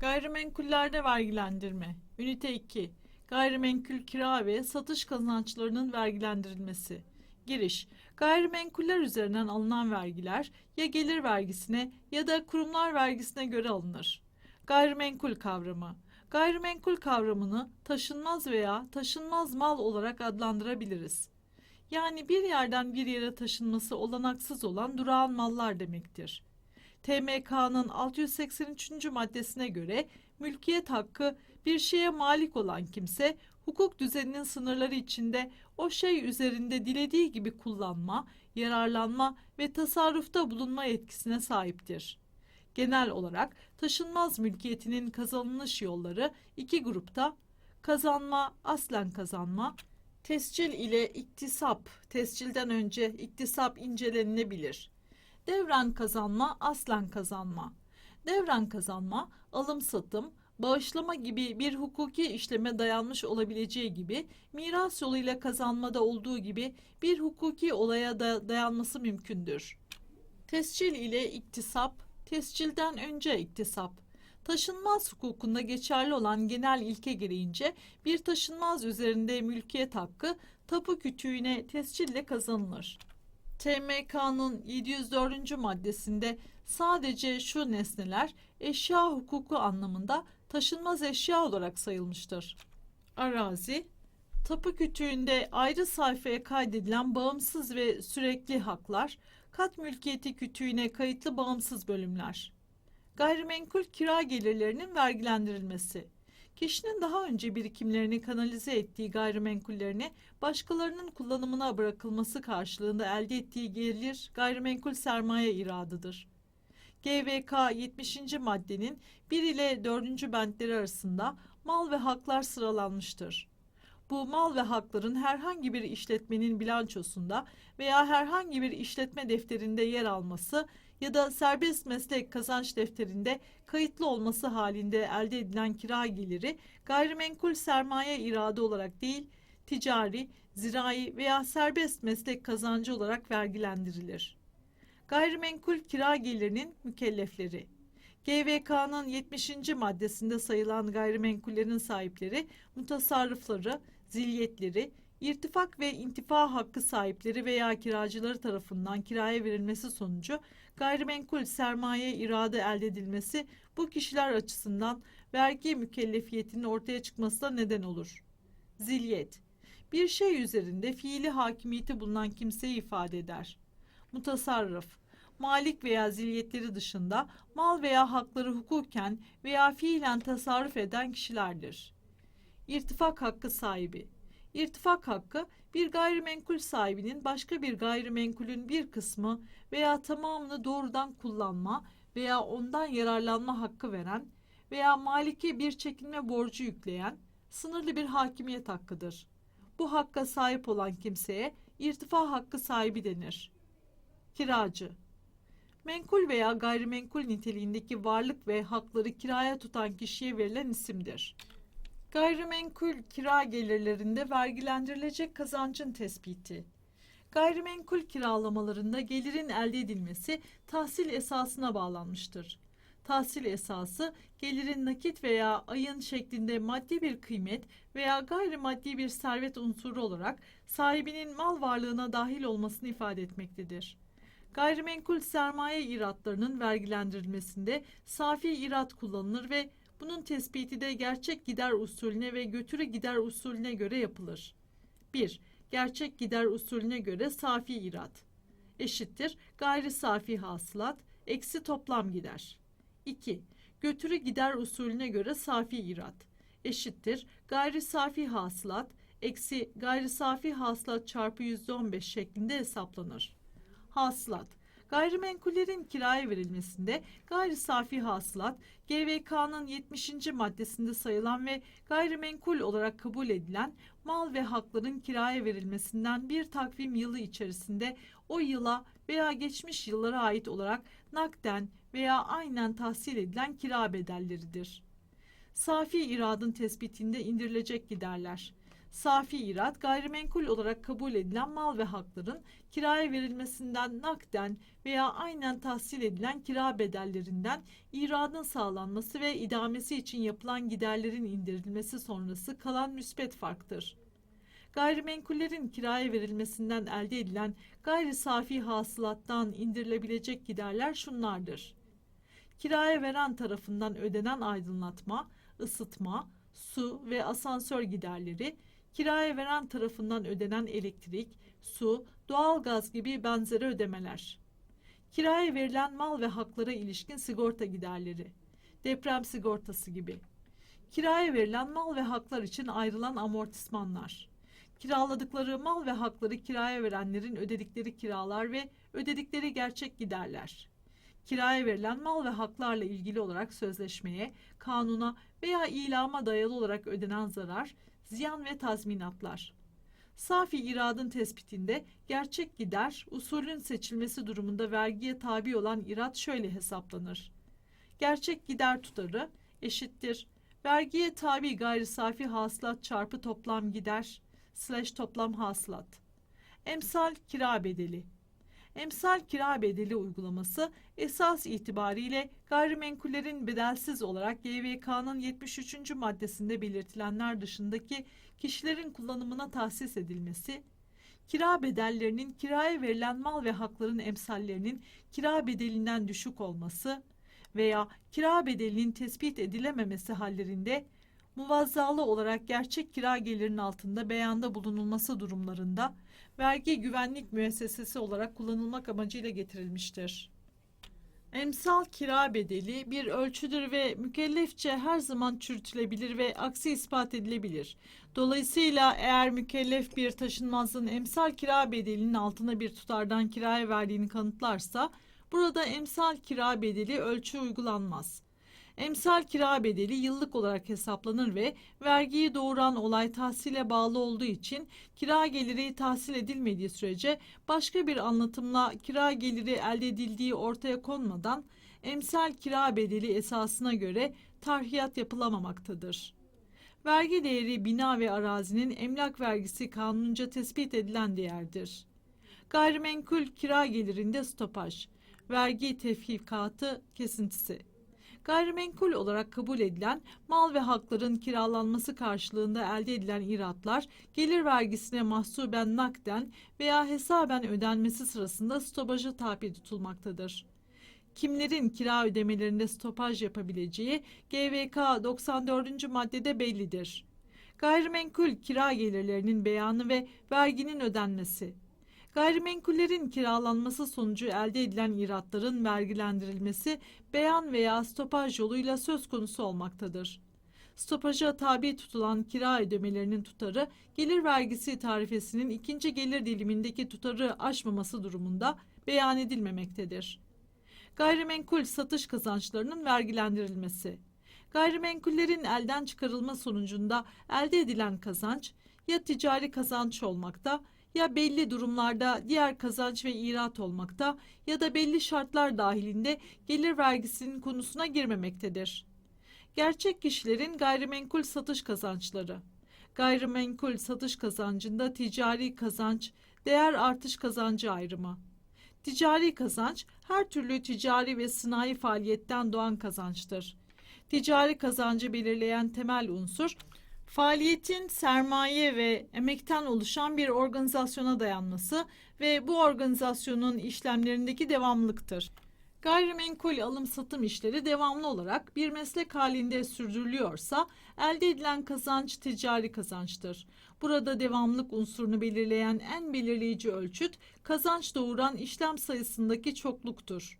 Gayrimenkullerde vergilendirme. Ünite 2. Gayrimenkul kira ve satış kazançlarının vergilendirilmesi. Giriş. Gayrimenkuller üzerinden alınan vergiler ya gelir vergisine ya da kurumlar vergisine göre alınır. Gayrimenkul kavramı. Gayrimenkul kavramını taşınmaz veya taşınmaz mal olarak adlandırabiliriz. Yani bir yerden bir yere taşınması olanaksız olan durağan mallar demektir. TMK'nın 683. maddesine göre mülkiyet hakkı bir şeye malik olan kimse hukuk düzeninin sınırları içinde o şey üzerinde dilediği gibi kullanma, yararlanma ve tasarrufta bulunma yetkisine sahiptir. Genel olarak taşınmaz mülkiyetinin kazanılış yolları iki grupta kazanma, aslen kazanma, tescil ile iktisap, tescilden önce iktisap incelenilebilir. Devren kazanma, aslen kazanma. Devren kazanma, alım satım, bağışlama gibi bir hukuki işleme dayanmış olabileceği gibi miras yoluyla kazanmada olduğu gibi bir hukuki olaya da dayanması mümkündür. Tescil ile iktisap, tescilden önce iktisap. Taşınmaz hukukunda geçerli olan genel ilke gereğince bir taşınmaz üzerinde mülkiyet hakkı tapu kütüğüne tescille kazanılır. TMK'nın 704. maddesinde sadece şu nesneler eşya hukuku anlamında taşınmaz eşya olarak sayılmıştır. Arazi, tapu kütüğünde ayrı sayfaya kaydedilen bağımsız ve sürekli haklar, kat mülkiyeti kütüğüne kayıtlı bağımsız bölümler. Gayrimenkul kira gelirlerinin vergilendirilmesi. Kişinin daha önce birikimlerini kanalize ettiği gayrimenkullerini başkalarının kullanımına bırakılması karşılığında elde ettiği gelir gayrimenkul sermaye iradıdır. GVK 70. maddenin 1 ile 4. bentleri arasında mal ve haklar sıralanmıştır. Bu mal ve hakların herhangi bir işletmenin bilançosunda veya herhangi bir işletme defterinde yer alması ya da serbest meslek kazanç defterinde kayıtlı olması halinde elde edilen kira geliri gayrimenkul sermaye iradı olarak değil, ticari, zirai veya serbest meslek kazancı olarak vergilendirilir. Gayrimenkul kira gelirinin mükellefleri GVK'nın 70. maddesinde sayılan gayrimenkullerin sahipleri, mutasarrıfları, zilyetleri, irtifak ve intifa hakkı sahipleri veya kiracıları tarafından kiraya verilmesi sonucu gayrimenkul sermaye iradı elde edilmesi bu kişiler açısından vergi mükellefiyetinin ortaya çıkmasına neden olur. Zilyet bir şey üzerinde fiili hakimiyeti bulunan kimseyi ifade eder. Mutasarrıf malik veya zilyetleri dışında mal veya hakları hukuken veya fiilen tasarruf eden kişilerdir. İrtifak hakkı sahibi İrtifak hakkı bir gayrimenkul sahibinin başka bir gayrimenkulün bir kısmı veya tamamını doğrudan kullanma veya ondan yararlanma hakkı veren veya maliki bir çekilme borcu yükleyen sınırlı bir hakimiyet hakkıdır. Bu hakka sahip olan kimseye irtifa hakkı sahibi denir. Kiracı Menkul veya gayrimenkul niteliğindeki varlık ve hakları kiraya tutan kişiye verilen isimdir. Gayrimenkul kira gelirlerinde vergilendirilecek kazancın tespiti. Gayrimenkul kiralamalarında gelirin elde edilmesi tahsil esasına bağlanmıştır. Tahsil esası gelirin nakit veya ayın şeklinde maddi bir kıymet veya gayrimaddi bir servet unsuru olarak sahibinin mal varlığına dahil olmasını ifade etmektedir. Gayrimenkul sermaye iratlarının vergilendirilmesinde safi irat kullanılır ve bunun tespiti de gerçek gider usulüne ve götürü gider usulüne göre yapılır. 1. Gerçek gider usulüne göre safi irat eşittir gayri safi hasılat eksi toplam gider. 2. Götürü gider usulüne göre safi irat eşittir gayri safi hasılat eksi gayri safi hasılat çarpı %15 şeklinde hesaplanır. Hasılat Gayrimenkullerin kiraya verilmesinde gayri safi hasılat GVK'nın 70. maddesinde sayılan ve gayrimenkul olarak kabul edilen mal ve hakların kiraya verilmesinden bir takvim yılı içerisinde o yıla veya geçmiş yıllara ait olarak nakden veya aynen tahsil edilen kira bedelleridir. Safi iradın tespitinde indirilecek giderler. Safi irat, gayrimenkul olarak kabul edilen mal ve hakların kiraya verilmesinden nakden veya aynen tahsil edilen kira bedellerinden iradın sağlanması ve idamesi için yapılan giderlerin indirilmesi sonrası kalan müspet farktır. Gayrimenkullerin kiraya verilmesinden elde edilen gayri safi hasılattan indirilebilecek giderler şunlardır. Kiraya veren tarafından ödenen aydınlatma, ısıtma, su ve asansör giderleri, kiraya veren tarafından ödenen elektrik, su, doğalgaz gibi benzeri ödemeler. Kiraya verilen mal ve haklara ilişkin sigorta giderleri, deprem sigortası gibi. Kiraya verilen mal ve haklar için ayrılan amortismanlar. Kiraladıkları mal ve hakları kiraya verenlerin ödedikleri kiralar ve ödedikleri gerçek giderler. Kiraya verilen mal ve haklarla ilgili olarak sözleşmeye, kanuna veya ilama dayalı olarak ödenen zarar, ziyan ve tazminatlar. Safi iradın tespitinde gerçek gider, usulün seçilmesi durumunda vergiye tabi olan irad şöyle hesaplanır. Gerçek gider tutarı eşittir. Vergiye tabi gayri safi hasılat çarpı toplam gider slash toplam hasılat. Emsal kira bedeli. Emsal kira bedeli uygulaması esas itibariyle gayrimenkullerin bedelsiz olarak GVK'nın 73. maddesinde belirtilenler dışındaki kişilerin kullanımına tahsis edilmesi, kira bedellerinin kiraya verilen mal ve hakların emsallerinin kira bedelinden düşük olması veya kira bedelinin tespit edilememesi hallerinde muvazzalı olarak gerçek kira gelirinin altında beyanda bulunulması durumlarında vergi güvenlik müessesesi olarak kullanılmak amacıyla getirilmiştir. Emsal kira bedeli bir ölçüdür ve mükellefçe her zaman çürütülebilir ve aksi ispat edilebilir. Dolayısıyla eğer mükellef bir taşınmazın emsal kira bedelinin altına bir tutardan kiraya verdiğini kanıtlarsa burada emsal kira bedeli ölçü uygulanmaz. Emsal kira bedeli yıllık olarak hesaplanır ve vergiyi doğuran olay tahsile bağlı olduğu için kira geliri tahsil edilmediği sürece başka bir anlatımla kira geliri elde edildiği ortaya konmadan emsal kira bedeli esasına göre tarhiyat yapılamamaktadır. Vergi değeri bina ve arazinin emlak vergisi kanunca tespit edilen değerdir. Gayrimenkul kira gelirinde stopaj, vergi tefkikatı kesintisi. Gayrimenkul olarak kabul edilen mal ve hakların kiralanması karşılığında elde edilen iratlar gelir vergisine mahsuben nakden veya hesaben ödenmesi sırasında stopaja tabi tutulmaktadır. Kimlerin kira ödemelerinde stopaj yapabileceği GVK 94. maddede bellidir. Gayrimenkul kira gelirlerinin beyanı ve verginin ödenmesi. Gayrimenkullerin kiralanması sonucu elde edilen iratların vergilendirilmesi beyan veya stopaj yoluyla söz konusu olmaktadır. Stopaja tabi tutulan kira ödemelerinin tutarı gelir vergisi tarifesinin ikinci gelir dilimindeki tutarı aşmaması durumunda beyan edilmemektedir. Gayrimenkul satış kazançlarının vergilendirilmesi. Gayrimenkullerin elden çıkarılma sonucunda elde edilen kazanç ya ticari kazanç olmakta ya belli durumlarda diğer kazanç ve irat olmakta ya da belli şartlar dahilinde gelir vergisinin konusuna girmemektedir. Gerçek kişilerin gayrimenkul satış kazançları. Gayrimenkul satış kazancında ticari kazanç, değer artış kazancı ayrımı. Ticari kazanç her türlü ticari ve sınai faaliyetten doğan kazançtır. Ticari kazancı belirleyen temel unsur faaliyetin sermaye ve emekten oluşan bir organizasyona dayanması ve bu organizasyonun işlemlerindeki devamlılıktır. Gayrimenkul alım satım işleri devamlı olarak bir meslek halinde sürdürülüyorsa elde edilen kazanç ticari kazançtır. Burada devamlılık unsurunu belirleyen en belirleyici ölçüt kazanç doğuran işlem sayısındaki çokluktur.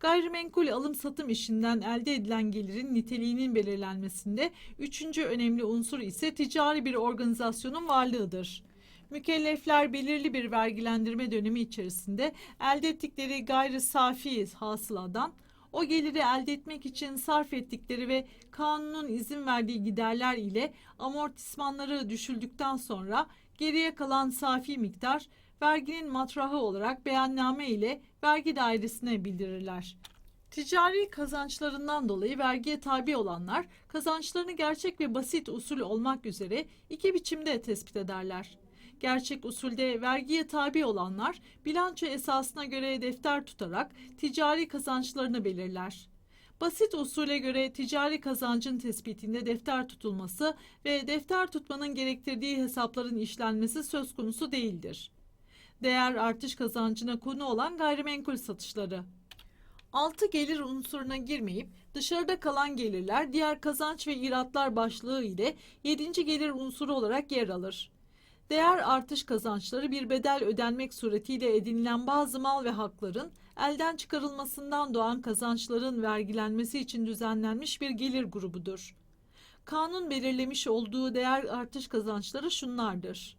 Gayrimenkul alım satım işinden elde edilen gelirin niteliğinin belirlenmesinde üçüncü önemli unsur ise ticari bir organizasyonun varlığıdır. Mükellefler belirli bir vergilendirme dönemi içerisinde elde ettikleri gayri safi hasıladan o geliri elde etmek için sarf ettikleri ve kanunun izin verdiği giderler ile amortismanları düşüldükten sonra geriye kalan safi miktar verginin matrahı olarak beyanname ile vergi dairesine bildirirler. Ticari kazançlarından dolayı vergiye tabi olanlar kazançlarını gerçek ve basit usul olmak üzere iki biçimde tespit ederler. Gerçek usulde vergiye tabi olanlar bilanço esasına göre defter tutarak ticari kazançlarını belirler. Basit usule göre ticari kazancın tespitinde defter tutulması ve defter tutmanın gerektirdiği hesapların işlenmesi söz konusu değildir. Değer artış kazancına konu olan gayrimenkul satışları. Altı gelir unsuruna girmeyip dışarıda kalan gelirler diğer kazanç ve iratlar başlığı ile yedinci gelir unsuru olarak yer alır. Değer artış kazançları bir bedel ödenmek suretiyle edinilen bazı mal ve hakların elden çıkarılmasından doğan kazançların vergilenmesi için düzenlenmiş bir gelir grubudur. Kanun belirlemiş olduğu değer artış kazançları şunlardır.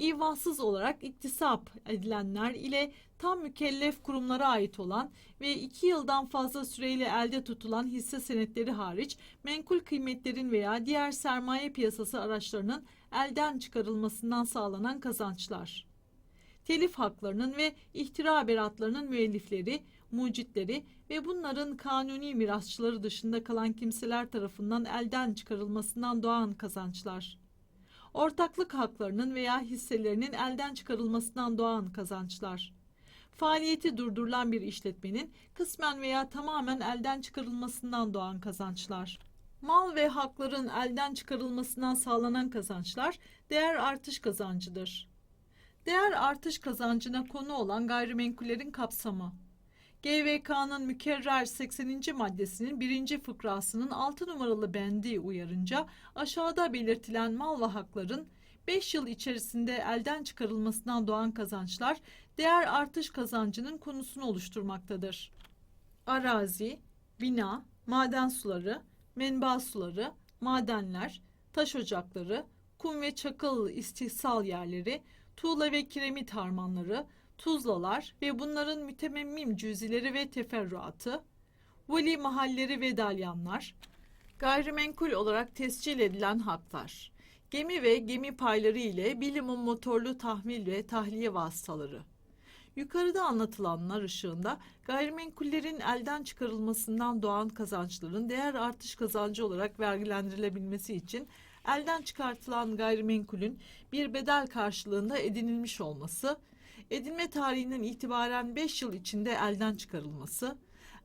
İvahsız olarak iktisap edilenler ile tam mükellef kurumlara ait olan ve iki yıldan fazla süreyle elde tutulan hisse senetleri hariç menkul kıymetlerin veya diğer sermaye piyasası araçlarının elden çıkarılmasından sağlanan kazançlar. Telif haklarının ve ihtira beratlarının müellifleri, mucitleri ve bunların kanuni mirasçıları dışında kalan kimseler tarafından elden çıkarılmasından doğan kazançlar. Ortaklık haklarının veya hisselerinin elden çıkarılmasından doğan kazançlar. Faaliyeti durdurulan bir işletmenin kısmen veya tamamen elden çıkarılmasından doğan kazançlar. Mal ve hakların elden çıkarılmasından sağlanan kazançlar değer artış kazancıdır. Değer artış kazancına konu olan gayrimenkullerin kapsamı. GVK'nın mükerrer 80. maddesinin 1. fıkrasının 6 numaralı bendi uyarınca aşağıda belirtilen mal ve hakların 5 yıl içerisinde elden çıkarılmasından doğan kazançlar değer artış kazancının konusunu oluşturmaktadır. Arazi, bina, maden suları, menba suları, madenler, taş ocakları, kum ve çakıl istihsal yerleri, tuğla ve kiremit harmanları, tuzlalar ve bunların mütememmim cüzileri ve teferruatı, vali mahalleri ve dalyanlar, gayrimenkul olarak tescil edilen haklar, gemi ve gemi payları ile bilimum motorlu tahmil ve tahliye vasıtaları. Yukarıda anlatılanlar ışığında gayrimenkullerin elden çıkarılmasından doğan kazançların değer artış kazancı olarak vergilendirilebilmesi için elden çıkartılan gayrimenkulün bir bedel karşılığında edinilmiş olması, edinme tarihinden itibaren 5 yıl içinde elden çıkarılması,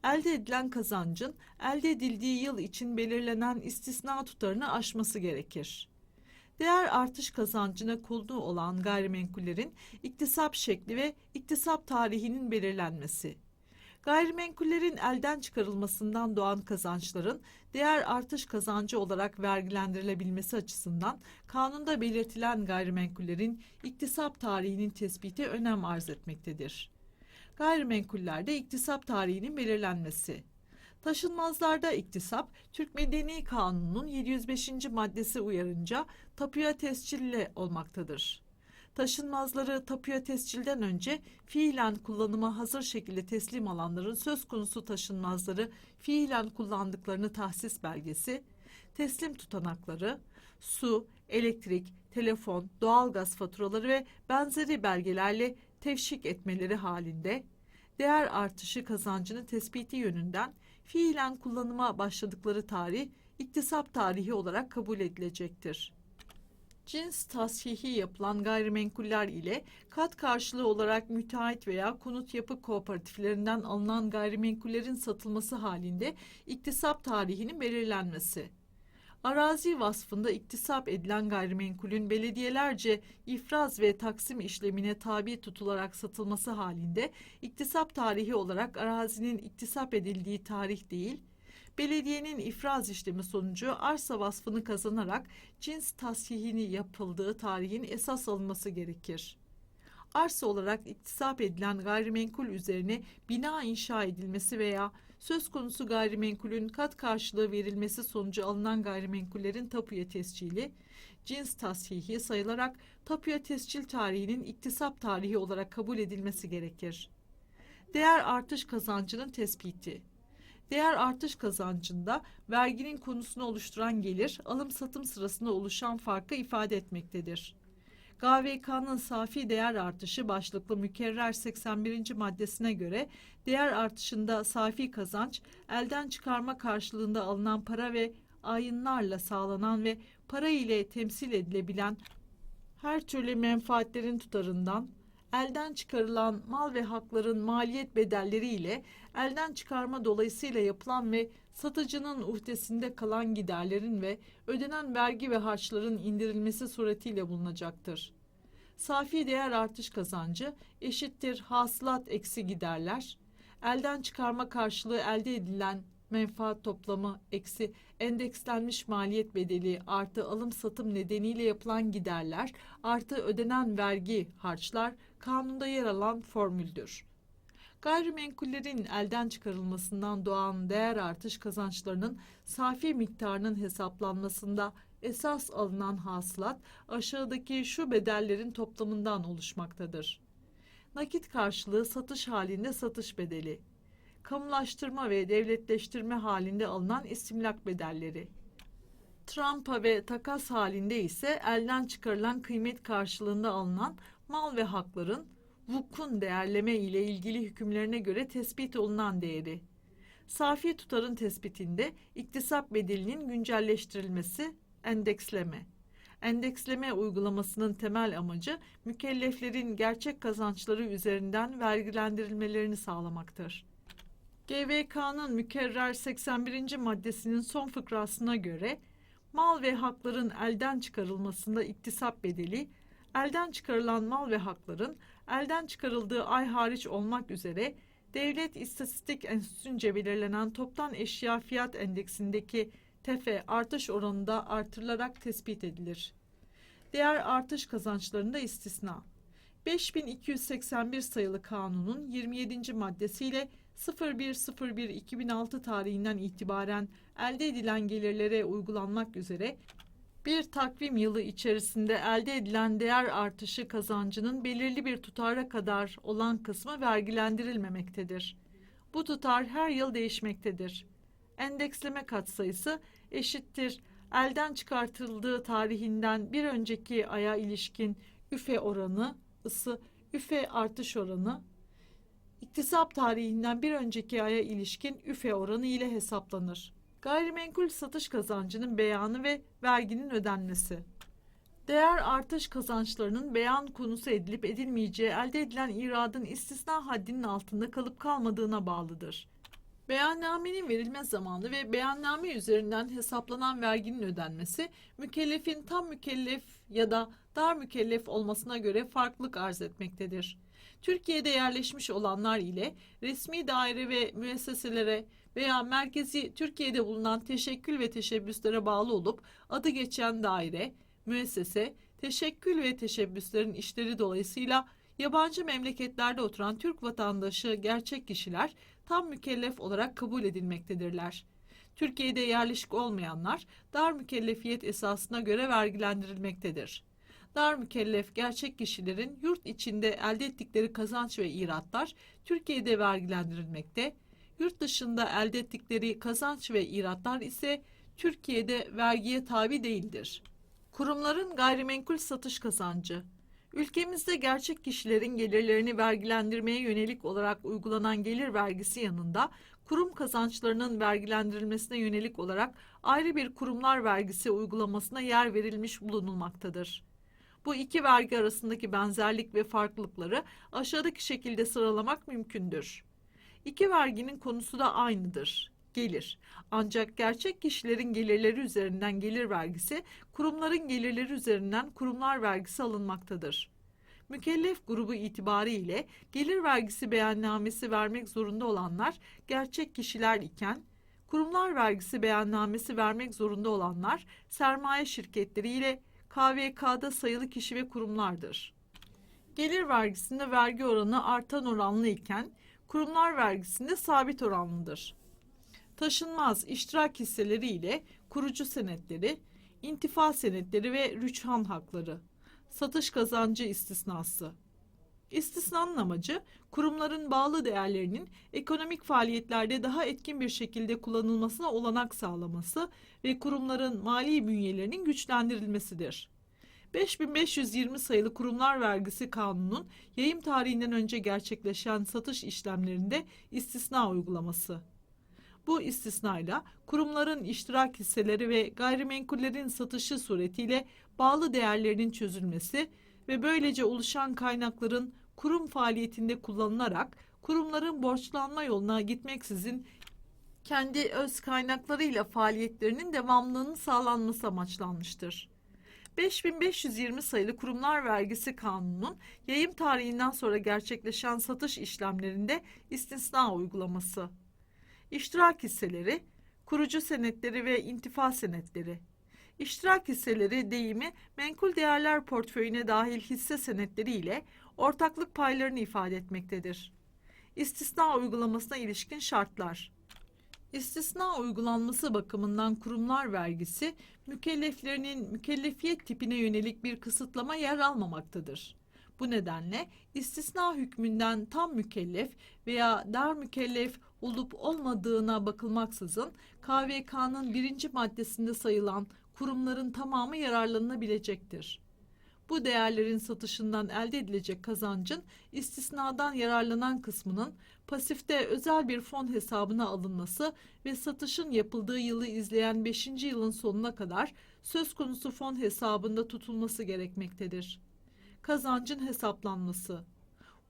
elde edilen kazancın elde edildiği yıl için belirlenen istisna tutarını aşması gerekir. Değer artış kazancına konu olan gayrimenkullerin iktisap şekli ve iktisap tarihinin belirlenmesi. Gayrimenkullerin elden çıkarılmasından doğan kazançların değer artış kazancı olarak vergilendirilebilmesi açısından kanunda belirtilen gayrimenkullerin iktisap tarihinin tespiti önem arz etmektedir. Gayrimenkullerde iktisap tarihinin belirlenmesi. Taşınmazlarda iktisap, Türk Medeni Kanunu'nun 705. maddesi uyarınca tapuya tescille olmaktadır. Taşınmazları tapuya tescilden önce fiilen kullanıma hazır şekilde teslim alanların söz konusu taşınmazları fiilen kullandıklarını tahsis belgesi, teslim tutanakları, su, elektrik, telefon, doğalgaz faturaları ve benzeri belgelerle tevşik etmeleri halinde değer artışı kazancını tespiti yönünden fiilen kullanıma başladıkları tarih iktisap tarihi olarak kabul edilecektir. Cins tashihi yapılan gayrimenkuller ile kat karşılığı olarak müteahhit veya konut yapı kooperatiflerinden alınan gayrimenkullerin satılması halinde iktisap tarihinin belirlenmesi. Arazi vasfında iktisap edilen gayrimenkulün belediyelerce ifraz ve taksim işlemine tabi tutularak satılması halinde iktisap tarihi olarak arazinin iktisap edildiği tarih değil, belediyenin ifraz işlemi sonucu arsa vasfını kazanarak cins tasihini yapıldığı tarihin esas alınması gerekir. Arsa olarak iktisap edilen gayrimenkul üzerine bina inşa edilmesi veya söz konusu gayrimenkulün kat karşılığı verilmesi sonucu alınan gayrimenkullerin tapuya tescili, cins tasihi sayılarak tapuya tescil tarihinin iktisap tarihi olarak kabul edilmesi gerekir. Değer artış kazancının tespiti Değer artış kazancında verginin konusunu oluşturan gelir, alım satım sırasında oluşan farkı ifade etmektedir. GVK'nın safi değer artışı başlıklı mükerrer 81. maddesine göre değer artışında safi kazanç elden çıkarma karşılığında alınan para ve ayınlarla sağlanan ve para ile temsil edilebilen her türlü menfaatlerin tutarından elden çıkarılan mal ve hakların maliyet bedelleri ile elden çıkarma dolayısıyla yapılan ve satıcının uhdesinde kalan giderlerin ve ödenen vergi ve harçların indirilmesi suretiyle bulunacaktır. Safi değer artış kazancı eşittir hasılat eksi giderler. Elden çıkarma karşılığı elde edilen menfaat toplamı eksi endekslenmiş maliyet bedeli artı alım satım nedeniyle yapılan giderler artı ödenen vergi harçlar kanunda yer alan formüldür. Gayrimenkullerin elden çıkarılmasından doğan değer artış kazançlarının safi miktarının hesaplanmasında esas alınan hasılat aşağıdaki şu bedellerin toplamından oluşmaktadır. Nakit karşılığı satış halinde satış bedeli, kamulaştırma ve devletleştirme halinde alınan istimlak bedelleri, trampa ve takas halinde ise elden çıkarılan kıymet karşılığında alınan mal ve hakların vukun değerleme ile ilgili hükümlerine göre tespit olunan değeri. Safi tutarın tespitinde iktisap bedelinin güncelleştirilmesi, endeksleme. Endeksleme uygulamasının temel amacı mükelleflerin gerçek kazançları üzerinden vergilendirilmelerini sağlamaktır. GVK'nın mükerrer 81. maddesinin son fıkrasına göre mal ve hakların elden çıkarılmasında iktisap bedeli, elden çıkarılan mal ve hakların elden çıkarıldığı ay hariç olmak üzere Devlet İstatistik Enstitüsü'nce belirlenen toptan eşya fiyat endeksindeki tefe artış oranında artırılarak tespit edilir. Değer artış kazançlarında istisna. 5281 sayılı kanunun 27. maddesiyle 01.01.2006 tarihinden itibaren elde edilen gelirlere uygulanmak üzere bir takvim yılı içerisinde elde edilen değer artışı kazancının belirli bir tutara kadar olan kısmı vergilendirilmemektedir. Bu tutar her yıl değişmektedir. Endeksleme katsayısı eşittir elden çıkartıldığı tarihinden bir önceki aya ilişkin üfe oranı, ısı, üfe artış oranı, iktisap tarihinden bir önceki aya ilişkin üfe oranı ile hesaplanır. Gayrimenkul satış kazancının beyanı ve verginin ödenmesi. Değer artış kazançlarının beyan konusu edilip edilmeyeceği elde edilen iradın istisna haddinin altında kalıp kalmadığına bağlıdır. Beyannamenin verilme zamanı ve beyanname üzerinden hesaplanan verginin ödenmesi, mükellefin tam mükellef ya da dar mükellef olmasına göre farklılık arz etmektedir. Türkiye'de yerleşmiş olanlar ile resmi daire ve müesseselere veya merkezi Türkiye'de bulunan teşekkül ve teşebbüslere bağlı olup adı geçen daire, müessese, teşekkül ve teşebbüslerin işleri dolayısıyla yabancı memleketlerde oturan Türk vatandaşı gerçek kişiler tam mükellef olarak kabul edilmektedirler. Türkiye'de yerleşik olmayanlar dar mükellefiyet esasına göre vergilendirilmektedir. Dar mükellef gerçek kişilerin yurt içinde elde ettikleri kazanç ve iratlar Türkiye'de vergilendirilmekte, yurt dışında elde ettikleri kazanç ve iratlar ise Türkiye'de vergiye tabi değildir. Kurumların gayrimenkul satış kazancı Ülkemizde gerçek kişilerin gelirlerini vergilendirmeye yönelik olarak uygulanan gelir vergisi yanında kurum kazançlarının vergilendirilmesine yönelik olarak ayrı bir kurumlar vergisi uygulamasına yer verilmiş bulunulmaktadır. Bu iki vergi arasındaki benzerlik ve farklılıkları aşağıdaki şekilde sıralamak mümkündür. İki verginin konusu da aynıdır. Gelir. Ancak gerçek kişilerin gelirleri üzerinden gelir vergisi, kurumların gelirleri üzerinden kurumlar vergisi alınmaktadır. Mükellef grubu itibariyle gelir vergisi beyannamesi vermek zorunda olanlar gerçek kişiler iken, kurumlar vergisi beyannamesi vermek zorunda olanlar sermaye şirketleri ile KVK'da sayılı kişi ve kurumlardır. Gelir vergisinde vergi oranı artan oranlı iken kurumlar vergisinde sabit oranlıdır. Taşınmaz iştirak hisseleri ile kurucu senetleri, intifa senetleri ve rüçhan hakları, satış kazancı istisnası. İstisnanın amacı kurumların bağlı değerlerinin ekonomik faaliyetlerde daha etkin bir şekilde kullanılmasına olanak sağlaması ve kurumların mali bünyelerinin güçlendirilmesidir. 5520 sayılı Kurumlar Vergisi Kanunu'nun yayım tarihinden önce gerçekleşen satış işlemlerinde istisna uygulaması. Bu istisnayla kurumların iştirak hisseleri ve gayrimenkullerin satışı suretiyle bağlı değerlerinin çözülmesi ve böylece oluşan kaynakların kurum faaliyetinde kullanılarak kurumların borçlanma yoluna gitmeksizin kendi öz kaynaklarıyla faaliyetlerinin devamlılığının sağlanması amaçlanmıştır. 5520 sayılı Kurumlar Vergisi Kanunu'nun yayım tarihinden sonra gerçekleşen satış işlemlerinde istisna uygulaması. İştirak hisseleri, kurucu senetleri ve intifa senetleri. İştirak hisseleri deyimi menkul değerler portföyüne dahil hisse senetleri ile ortaklık paylarını ifade etmektedir. İstisna uygulamasına ilişkin şartlar. İstisna uygulanması bakımından kurumlar vergisi mükelleflerinin mükellefiyet tipine yönelik bir kısıtlama yer almamaktadır. Bu nedenle istisna hükmünden tam mükellef veya dar mükellef olup olmadığına bakılmaksızın KVK'nın birinci maddesinde sayılan kurumların tamamı yararlanabilecektir. Bu değerlerin satışından elde edilecek kazancın istisnadan yararlanan kısmının pasifte özel bir fon hesabına alınması ve satışın yapıldığı yılı izleyen 5. yılın sonuna kadar söz konusu fon hesabında tutulması gerekmektedir. Kazancın hesaplanması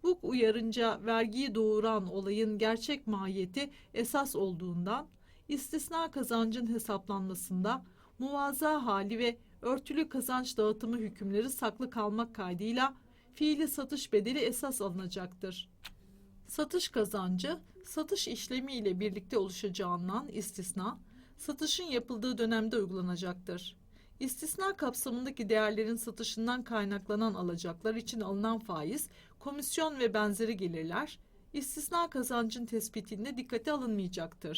Hukuk uyarınca vergiyi doğuran olayın gerçek mahiyeti esas olduğundan istisna kazancın hesaplanmasında muvaza hali ve örtülü kazanç dağıtımı hükümleri saklı kalmak kaydıyla fiili satış bedeli esas alınacaktır. Satış kazancı, satış işlemi ile birlikte oluşacağından istisna, satışın yapıldığı dönemde uygulanacaktır. İstisna kapsamındaki değerlerin satışından kaynaklanan alacaklar için alınan faiz, komisyon ve benzeri gelirler, istisna kazancın tespitinde dikkate alınmayacaktır.